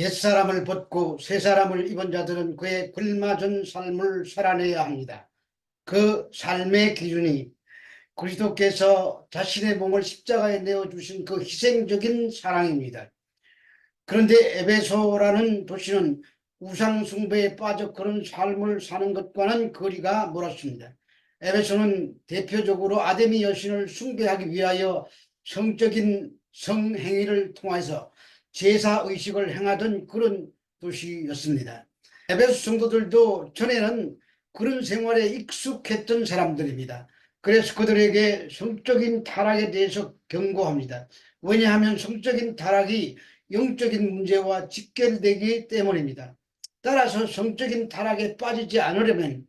옛사람을 벗고 새사람을 입은 자들은 그의 굶맞은 삶을 살아내야 합니다. 그 삶의 기준이 그리스도께서 자신의 몸을 십자가에 내어주신 그 희생적인 사랑입니다. 그런데 에베소라는 도시는 우상 숭배에 빠져 그런 삶을 사는 것과는 거리가 멀었습니다. 에베소는 대표적으로 아데미 여신을 숭배하기 위하여 성적인 성행위를 통해서 제사 의식을 행하던 그런 도시였습니다. 에베소 성도들도 전에는 그런 생활에 익숙했던 사람들입니다. 그래서 그들에게 성적인 타락에 대해서 경고합니다. 왜냐하면 성적인 타락이 영적인 문제와 직결되기 때문입니다. 따라서 성적인 타락에 빠지지 않으려면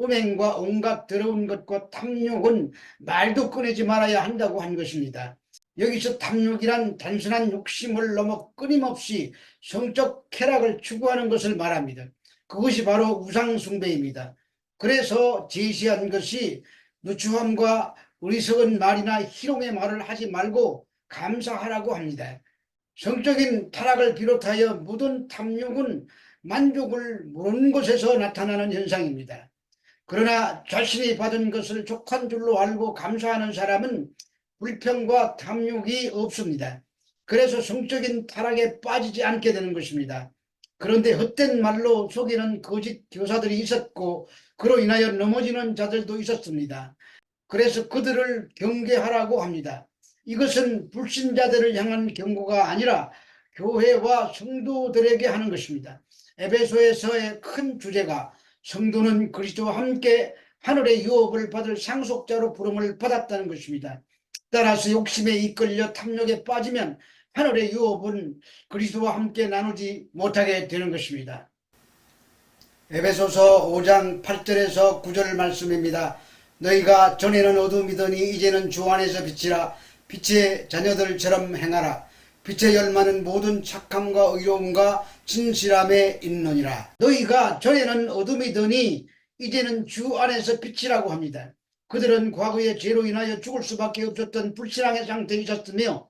음행과 온갖 더러운 것과 탐욕은 말도 꺼내지 말아야 한다고 한 것입니다. 여기서 탐욕이란 단순한 욕심을 넘어 끊임없이 성적 쾌락을 추구하는 것을 말합니다. 그것이 바로 우상숭배입니다. 그래서 제시한 것이 누추함과 어리석은 말이나 희롱의 말을 하지 말고 감사하라고 합니다. 성적인 타락을 비롯하여 모든 탐욕은 만족을 모르는 것에서 나타나는 현상입니다. 그러나 자신이 받은 것을 족한 줄로 알고 감사하는 사람은 불평과 탐욕이 없습니다. 그래서 성적인 타락에 빠지지 않게 되는 것입니다. 그런데 헛된 말로 속이는 거짓 교사들이 있었고 그로 인하여 넘어지는 자들도 있었습니다. 그래서 그들을 경계하라고 합니다. 이것은 불신자들을 향한 경고가 아니라 교회와 성도들에게 하는 것입니다. 에베소에서의 큰 주제가 성도는 그리스도와 함께 하늘의 유업을 받을 상속자로 부름을 받았다는 것입니다. 따라서 욕심에 이끌려 탐욕에 빠지면 하늘의 유업은 그리스도와 함께 나누지 못하게 되는 것입니다. 에베소서 5장 8절에서 9절 말씀입니다. 너희가 전에는 어둠이더니 이제는 주 안에서 빛이라 빛의 자녀들처럼 행하라. 빛의 열마는 모든 착함과 의로움과 진실함에 있느니라. 너희가 전에는 어둠이더니 이제는 주 안에서 빛이라고 합니다. 그들은 과거에 죄로 인하여 죽을 수밖에 없었던 불신앙의 상태에 있었으며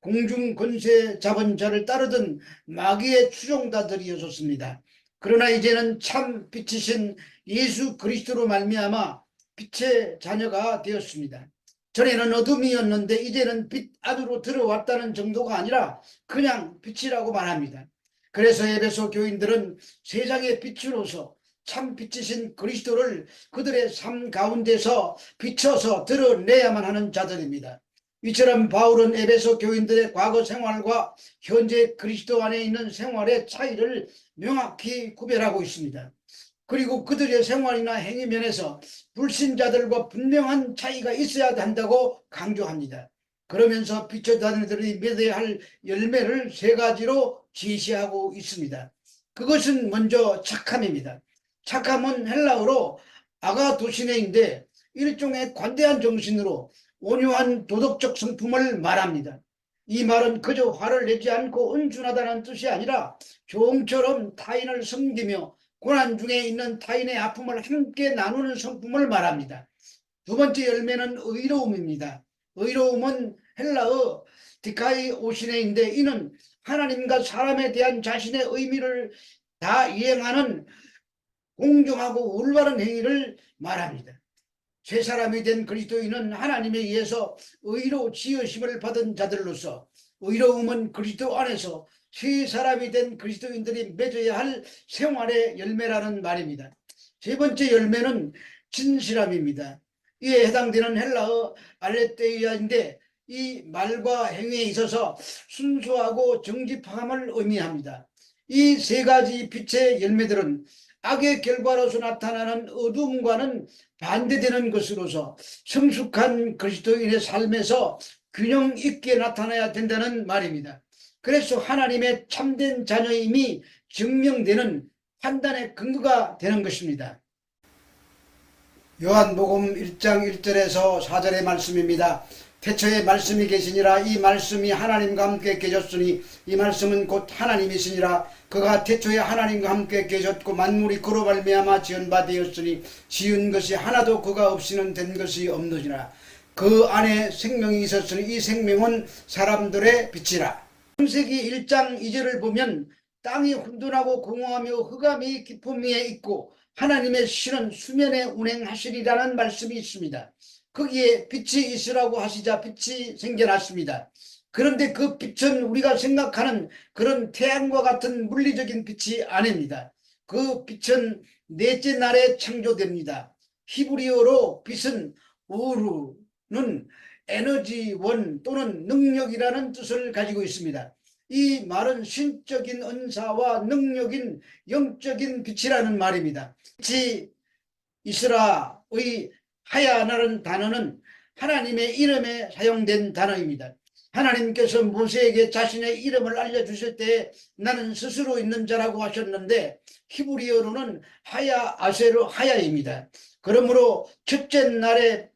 공중 권세 잡은 자를 따르던 마귀의 추종자들이었습니다. 그러나 이제는 참 빛이신 예수 그리스도로 말미암아 빛의 자녀가 되었습니다. 전에는 어둠이었는데 이제는 빛 안으로 들어왔다는 정도가 아니라 그냥 빛이라고 말합니다. 그래서 에베소 교인들은 세상의 빛으로서 참 빛이신 그리스도를 그들의 삶 가운데서 비춰서 드러내야만 하는 자들입니다. 이처럼 바울은 에베소 교인들의 과거 생활과 현재 그리스도 안에 있는 생활의 차이를 명확히 구별하고 있습니다. 그리고 그들의 생활이나 행위 면에서 불신자들과 분명한 차이가 있어야 한다고 강조합니다. 그러면서 비춰다니들이 맺어야 할 열매를 세 가지로 지시하고 있습니다. 그것은 먼저 착함입니다. 착함은 헬라어로 아가도시네인데 일종의 관대한 정신으로 온유한 도덕적 성품을 말합니다. 이 말은 그저 화를 내지 않고 온순하다는 뜻이 아니라 종처럼 타인을 섬기며 고난 중에 있는 타인의 아픔을 함께 나누는 성품을 말합니다. 두 번째 열매는 의로움입니다. 의로움은 헬라어 디카이 오시네인데 이는 하나님과 사람에 대한 자신의 의미를 다 이행하는 공정하고 올바른 행위를 말합니다. 새 사람이 된 그리스도인은 하나님에 의해서 의로 지으심을 받은 자들로서 의로움은 그리스도 안에서 새 사람이 된 그리스도인들이 맺어야 할 생활의 열매라는 말입니다. 세 번째 열매는 진실함입니다. 이에 해당되는 헬라어 알레테이아인데 이 말과 행위에 있어서 순수하고 정직함을 의미합니다. 이 세 가지 빛의 열매들은 악의 결과로서 나타나는 어둠과는 반대되는 것으로서 성숙한 그리스도인의 삶에서 균형 있게 나타나야 된다는 말입니다. 그래서 하나님의 참된 자녀임이 증명되는 판단의 근거가 되는 것입니다. 요한복음 1장 1절에서 4절의 말씀입니다. 태초에 말씀이 계시니라. 이 말씀이 하나님과 함께 계셨으니 이 말씀은 곧 하나님이시니라. 그가 태초에 하나님과 함께 계셨고 만물이 그로 말미암아 지은 바 되었으니 지은 것이 하나도 그가 없이는 된 것이 없느니라. 그 안에 생명이 있었으니 이 생명은 사람들의 빛이라. 창세기 1장 2절을 보면 땅이 혼돈하고 공허하며 흑암이 깊음 위에 있고 하나님의 신은 수면에 운행하시리라는 말씀이 있습니다. 거기에 빛이 있으라고 하시자 빛이 생겨났습니다. 그런데 그 빛은 우리가 생각하는 그런 태양과 같은 물리적인 빛이 아닙니다. 그 빛은 넷째 날에 창조됩니다. 히브리어로 빛은 우루는 에너지원 또는 능력이라는 뜻을 가지고 있습니다. 이 말은 신적인 은사와 능력인 영적인 빛이라는 말입니다. 빛이 이스라의 하야나라는 단어는 하나님의 이름에 사용된 단어입니다. 하나님께서 모세에게 자신의 이름을 알려주실 때 나는 스스로 있는 자라고 하셨는데 히브리어로는 하야 아세르 하야입니다. 그러므로 첫째 날에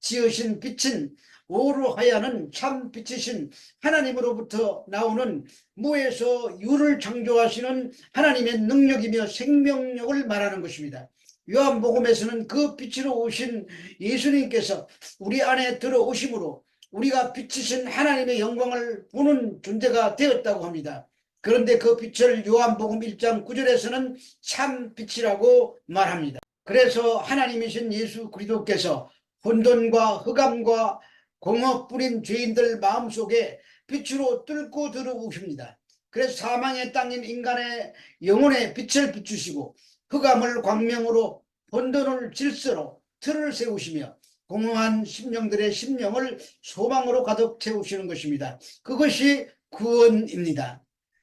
지으신 빛은 오르 하야는 참 빛이신 하나님으로부터 나오는 무에서 유를 창조하시는 하나님의 능력이며 생명력을 말하는 것입니다. 요한복음에서는 그 빛으로 오신 예수님께서 우리 안에 들어오심으로 우리가 빛이신 하나님의 영광을 보는 존재가 되었다고 합니다. 그런데 그 빛을 요한복음 1장 9절에서는 참 빛이라고 말합니다. 그래서 하나님이신 예수 그리스도께서 혼돈과 흑암과 공허 뿌린 죄인들 마음속에 빛으로 뚫고 들어오십니다. 그래서 사망의 땅인 인간의 영혼에 빛을 비추시고 흑암을 광명으로 혼돈을 질서로 틀을 세우시며 공허한 심령들의 심령을 소망으로 가득 채우시는 것입니다. 그것이 구원입니다.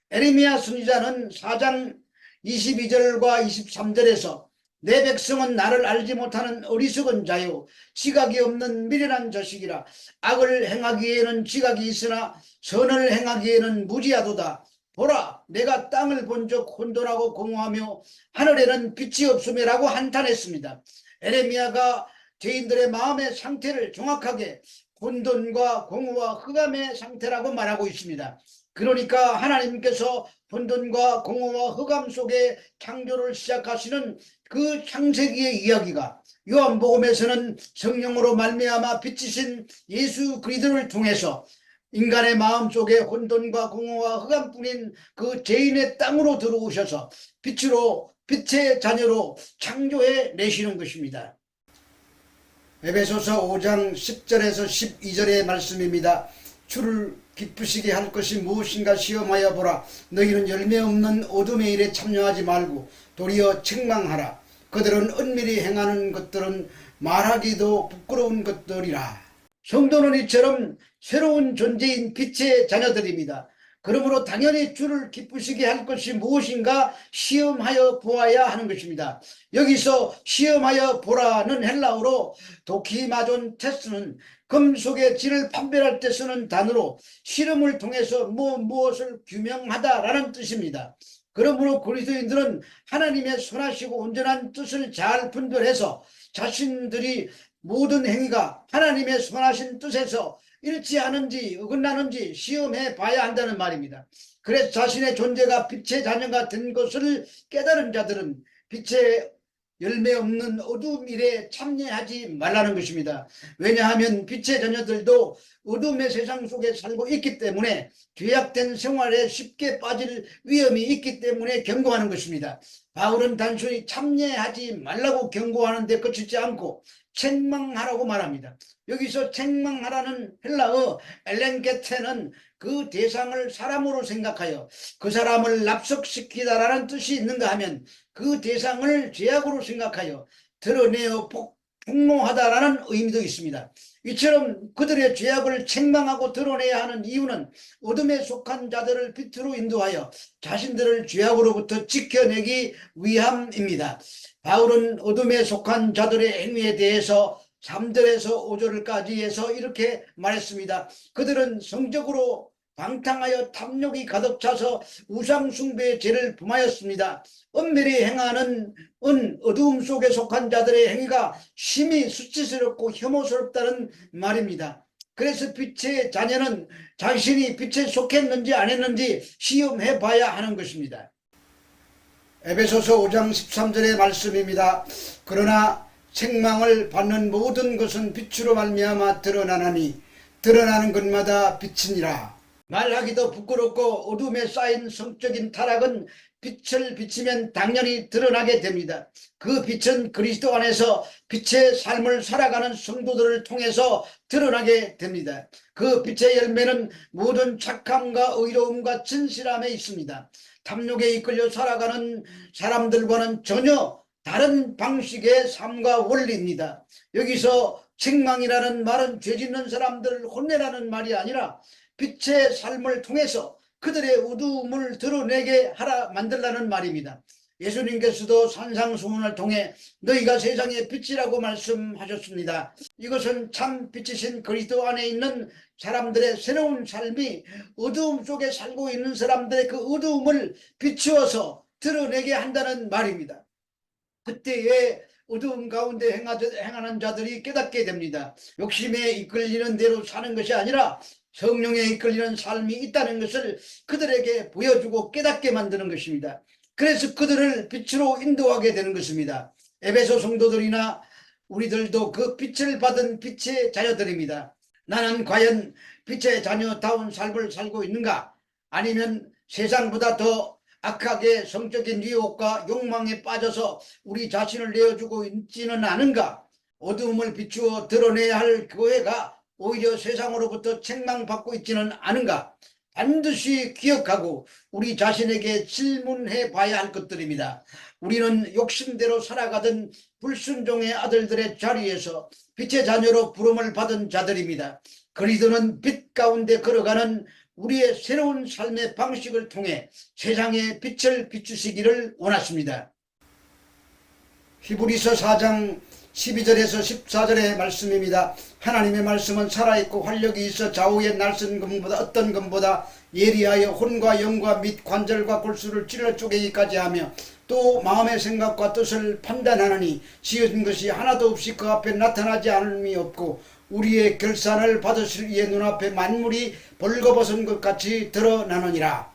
에레미야 선지자는 4장 22절과 23절에서 내 백성은 나를 알지 못하는 어리석은 자요 지각이 없는 미련한 자식이라 악을 행하기에는 지각이 있으나 선을 행하기에는 무지하도다 보라 내가 땅을 본 적 혼돈하고 공허하며 하늘에는 빛이 없음이라고 한탄했습니다. 에레미야가 죄인들의 마음의 상태를 정확하게 혼돈과 공허와 흑암의 상태라고 말하고 있습니다. 그러니까 하나님께서 혼돈과 공허와 흑암 속에 창조를 시작하시는 그 창세기의 이야기가 요한복음에서는 성령으로 말미암아 빛이신 예수 그리스도를 통해서 인간의 마음 속에 혼돈과 공허와 흑암뿐인 그 죄인의 땅으로 들어오셔서 빛으로 빛의 자녀로 창조해 내시는 것입니다. 에베소서 5장 10절에서 12절의 말씀입니다. 주를 기쁘시게 할 것이 무엇인가 시험하여 보라. 너희는 열매 없는 어둠의 일에 참여하지 말고 도리어 책망하라. 그들은 은밀히 행하는 것들은 말하기도 부끄러운 것들이라. 성도는 이처럼 새로운 존재인 빛의 자녀들입니다. 그러므로 당연히 주를 기쁘시게 할 것이 무엇인가 시험하여 보아야 하는 것입니다. 여기서 시험하여 보라는 헬라어로 도키마존 테스는 금속의 질을 판별할 때 쓰는 단어로 실험을 통해서 무엇 무엇을 규명하다라는 뜻입니다. 그러므로 그리스도인들은 하나님의 선하시고 온전한 뜻을 잘 분별해서 자신들이 모든 행위가 하나님의 선하신 뜻에서 일치하는지 어긋나는지 시험해 봐야 한다는 말입니다. 그래서 자신의 존재가 빛의 자녀가 된 것을 깨달은 자들은 빛의 열매 없는 어두움 일에 참여하지 말라는 것입니다. 왜냐하면 빛의 자녀들도 어둠의 세상 속에 살고 있기 때문에 죄악된 생활에 쉽게 빠질 위험이 있기 때문에 경고하는 것입니다. 바울은 단순히 참여하지 말라고 경고하는데 그치지 않고 책망하라고 말합니다. 여기서 책망하라는 헬라어 엘렌게테는 그 대상을 사람으로 생각하여 그 사람을 납석시키다라는 뜻이 있는가 하면 그 대상을 죄악으로 생각하여 드러내어 폭, 폭로하다라는 의미도 있습니다. 이처럼 그들의 죄악을 책망하고 드러내야 하는 이유는 어둠에 속한 자들을 빛으로 인도하여 자신들을 죄악으로부터 지켜내기 위함입니다. 바울은 어둠에 속한 자들의 행위에 대해서 3절에서 5절까지 해서 이렇게 말했습니다. 그들은 성적으로 방탕하여 탐욕이 가득 차서 우상숭배의 죄를 범하였습니다. 은밀히 행하는 은 어두움 속에 속한 자들의 행위가 심히 수치스럽고 혐오스럽다는 말입니다. 그래서 빛의 자녀는 자신이 빛에 속했는지 안 했는지 시험해 봐야 하는 것입니다. 에베소서 5장 13절의 말씀입니다. 그러나 책망을 받는 모든 것은 빛으로 말미암아 드러나나니 드러나는 것마다 빛이니라. 말하기도 부끄럽고 어둠에 쌓인 성적인 타락은 빛을 비치면 당연히 드러나게 됩니다. 그 빛은 그리스도 안에서 빛의 삶을 살아가는 성도들을 통해서 드러나게 됩니다. 그 빛의 열매는 모든 착함과 의로움과 진실함에 있습니다. 탐욕에 이끌려 살아가는 사람들과는 전혀 다른 방식의 삶과 원리입니다. 여기서 책망이라는 말은 죄 짓는 사람들을 혼내라는 말이 아니라 빛의 삶을 통해서 그들의 어두움을 드러내게 하라 만들라는 말입니다. 예수님께서도 산상수훈을 통해 너희가 세상의 빛이라고 말씀하셨습니다. 이것은 참 빛이신 그리스도 안에 있는 사람들의 새로운 삶이 어두움 속에 살고 있는 사람들의 그 어두움을 비추어서 드러내게 한다는 말입니다. 그때에 어두움 가운데 행하- 행하는 자들이 깨닫게 됩니다. 욕심에 이끌리는 대로 사는 것이 아니라 성령에 이끌리는 삶이 있다는 것을 그들에게 보여주고 깨닫게 만드는 것입니다. 그래서 그들을 빛으로 인도하게 되는 것입니다. 에베소 성도들이나 우리들도 그 빛을 받은 빛의 자녀들입니다. 나는 과연 빛의 자녀다운 삶을 살고 있는가? 아니면 세상보다 더 악하게 성적인 유혹과 욕망에 빠져서 우리 자신을 내어주고 있지는 않은가? 어두움을 비추어 드러내야 할 교회가 오히려 세상으로부터 책망받고 있지는 않은가? 반드시 기억하고 우리 자신에게 질문해 봐야 할 것들입니다. 우리는 욕심대로 살아가던 불순종의 아들들의 자리에서 빛의 자녀로 부름을 받은 자들입니다. 그리스도는 빛 가운데 걸어가는 우리의 새로운 삶의 방식을 통해 세상에 빛을 비추시기를 원하십니다. 히브리서 4장 12절에서 14절의 말씀입니다. 하나님의 말씀은 살아있고 활력이 있어 좌우의 날선 검보다 어떤 검보다 예리하여 혼과 영과 및 관절과 골수를 찔러 쪼개기까지 하며 또 마음의 생각과 뜻을 판단하느니 지은 것이 하나도 없이 그 앞에 나타나지 않음이 없고 우리의 결산을 받으실 이의 눈앞에 만물이 벌거벗은 것 같이 드러나느니라.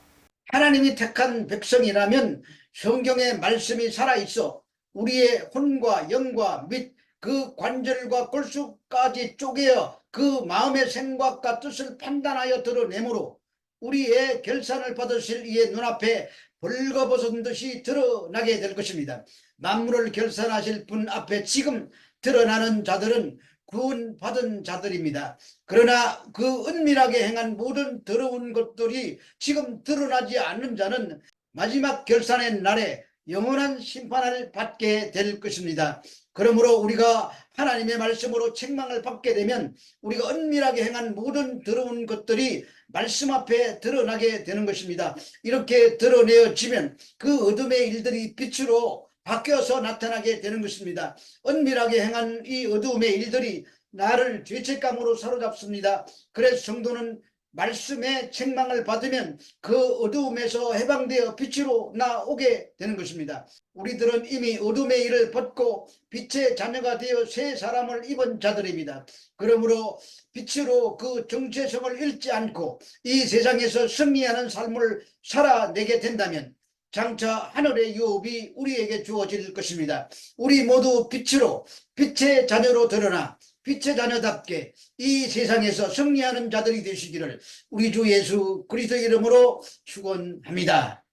하나님이 택한 백성이라면 성경의 말씀이 살아있어 우리의 혼과 영과 및 그 관절과 골수까지 쪼개어 그 마음의 생각과 뜻을 판단하여 드러내므로 우리의 결산을 받으실 이의 눈앞에 벌거벗은 듯이 드러나게 될 것입니다. 만물을 결산하실 분 앞에 지금 드러나는 자들은 구원 받은 자들입니다. 그러나 그 은밀하게 행한 모든 더러운 것들이 지금 드러나지 않는 자는 마지막 결산의 날에 영원한 심판을 받게 될 것입니다. 그러므로 우리가 하나님의 말씀으로 책망을 받게 되면 우리가 은밀하게 행한 모든 더러운 것들이 말씀 앞에 드러나게 되는 것입니다. 이렇게 드러내어지면 그 어둠의 일들이 빛으로 바뀌어서 나타나게 되는 것입니다. 은밀하게 행한 이 어두움의 일들이 나를 죄책감으로 사로잡습니다. 그래서 성도는 말씀의 책망을 받으면 그 어두움에서 해방되어 빛으로 나오게 되는 것입니다. 우리들은 이미 어둠의 일을 벗고 빛의 자녀가 되어 새 사람을 입은 자들입니다. 그러므로 빛으로 그 정체성을 잃지 않고 이 세상에서 승리하는 삶을 살아내게 된다면 장차 하늘의 유업이 우리에게 주어질 것입니다. 우리 모두 빛으로 빛의 자녀로 드러나 빛의 자녀답게 이 세상에서 승리하는 자들이 되시기를 우리 주 예수 그리스도 이름으로 축원합니다.